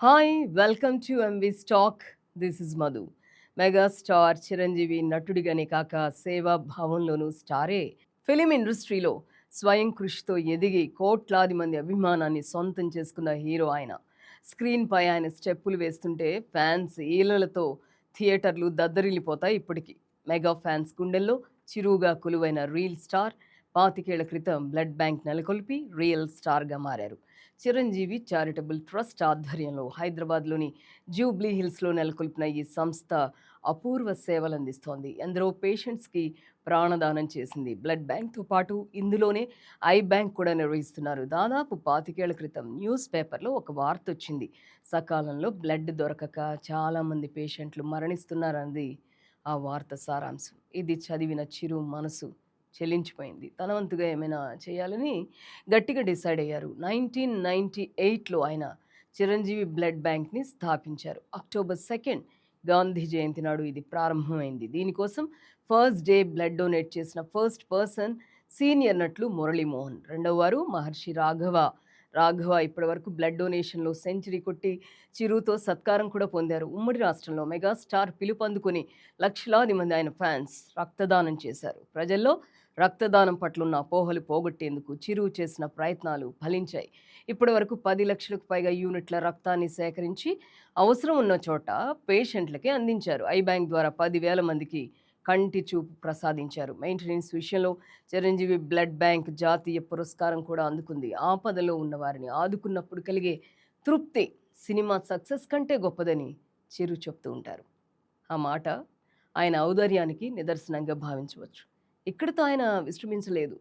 Hi welcome to MV stock this is Madhu megastar Chiranjeevi నటుడిగానే కాక సేవా భావంలోనూ స్టారే film ఇండస్ట్రీలో స్వయం కృషితో ఎదిగి కోట్లాది మంది అభిమానాన్ని సొంతం చేసుకున్న హీరో ఆయన. స్క్రీన్పై ఆయన స్టెప్పులు వేస్తుంటే ఫ్యాన్స్ ఈలలతో థియేటర్లు దద్దరిల్లిపోతాయి ఇప్పటికీ. మెగా ఫ్యాన్స్ గుండెల్లో చిరువుగా కొలువైన రీల్ స్టార్ పాతికేళ్ళ క్రితం బ్లడ్ బ్యాంక్ నెలకొల్పి రియల్ స్టార్గా మారారు. చిరంజీవి చారిటబుల్ ట్రస్ట్ ఆధ్వర్యంలో హైదరాబాద్లోని జూబ్లీ హిల్స్లో నెలకొల్పిన ఈ సంస్థ అపూర్వ సేవలు అందిస్తోంది ఎందరో పేషెంట్స్కి ప్రాణదానం చేసింది. బ్లడ్ బ్యాంక్తో పాటు ఇందులోనే ఐ బ్యాంక్ కూడా నిర్వహిస్తున్నారు. దాదాపు పాతికేళ్ళ క్రితం న్యూస్ పేపర్లో ఒక వార్త వచ్చింది. సకాలంలో బ్లడ్ దొరకక చాలామంది పేషెంట్లు మరణిస్తున్నారన్నది ఆ వార్త సారాంశం. ఇది చదివిన చిరు మనసు. చెల్లించిపోయింది. తన వంతుగా ఏమైనా చేయాలని గట్టిగా డిసైడ్ అయ్యారు. నైన్టీన్ నైంటీ ఎయిట్లో ఆయన చిరంజీవి బ్లడ్ బ్యాంక్ని స్థాపించారు. అక్టోబర్ సెకండ్ గాంధీ జయంతి నాడు ఇది ప్రారంభమైంది. దీనికోసం ఫస్ట్ డే బ్లడ్ డొనేట్ చేసిన ఫస్ట్ పర్సన్ సీనియర్ నట్లు మురళీమోహన్. రెండవ వారు మహర్షి రాఘవ. రాఘవ ఇప్పటివరకు బ్లడ్ డొనేషన్లో సెంచరీ కొట్టి చిరుతో సత్కారం కూడా పొందారు. ఉమ్మడి రాష్ట్రంలో మెగాస్టార్ పిలుపందుకొని లక్షలాది మంది ఆయన ఫ్యాన్స్ రక్తదానం చేశారు. ప్రజల్లో రక్తదానం పట్ల ఉన్న అపోహలు పోగొట్టేందుకు చిరు చేసిన ప్రయత్నాలు ఫలించాయి. ఇప్పటి వరకు పది లక్షలకు పైగా యూనిట్ల రక్తాన్ని సేకరించి అవసరం ఉన్న చోట పేషెంట్లకి అందించారు. ఐ బ్యాంక్ ద్వారా పదివేల మందికి కంటి చూపు ప్రసాదించారు. మెయింటెనెన్స్ విషయంలో చిరంజీవి బ్లడ్ బ్యాంక్ జాతీయ పురస్కారం కూడా అందుకుంది. ఆపదలో ఉన్నవారిని ఆదుకున్నప్పుడు కలిగే తృప్తి సినిమా సక్సెస్ కంటే గొప్పదని చిరు చెప్తూ ఉంటారు. ఆ మాట ఆయన ఔదార్యానికి నిదర్శనంగా భావించవచ్చు. ఇక్కడితో ఆయన విశ్రమించలేదు.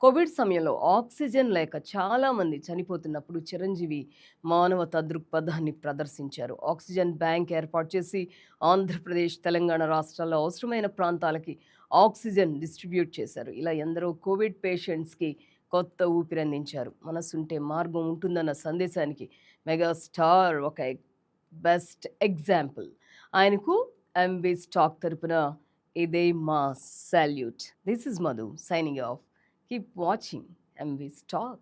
కోవిడ్ సమయంలో ఆక్సిజన్ లేక చాలామంది చనిపోతున్నప్పుడు చిరంజీవి మానవ తదృక్పథాన్ని ప్రదర్శించారు. ఆక్సిజన్ బ్యాంక్ ఏర్పాటు చేసి ఆంధ్రప్రదేశ్ తెలంగాణ రాష్ట్రాల్లో అవసరమైన ప్రాంతాలకి ఆక్సిజన్ డిస్ట్రిబ్యూట్ చేశారు. ఇలా ఎందరో కోవిడ్ పేషెంట్స్కి కొత్త ఊపిరందించారు. మనసుంటే మార్గం ఉంటుందన్న సందేశానికి మెగాస్టార్ ఒక బెస్ట్ ఎగ్జాంపుల్. ఆయనకు ఎంవి స్టాక్ తరపున A day mass Salute. This is Madhu signing off. Keep watching MV's Talk.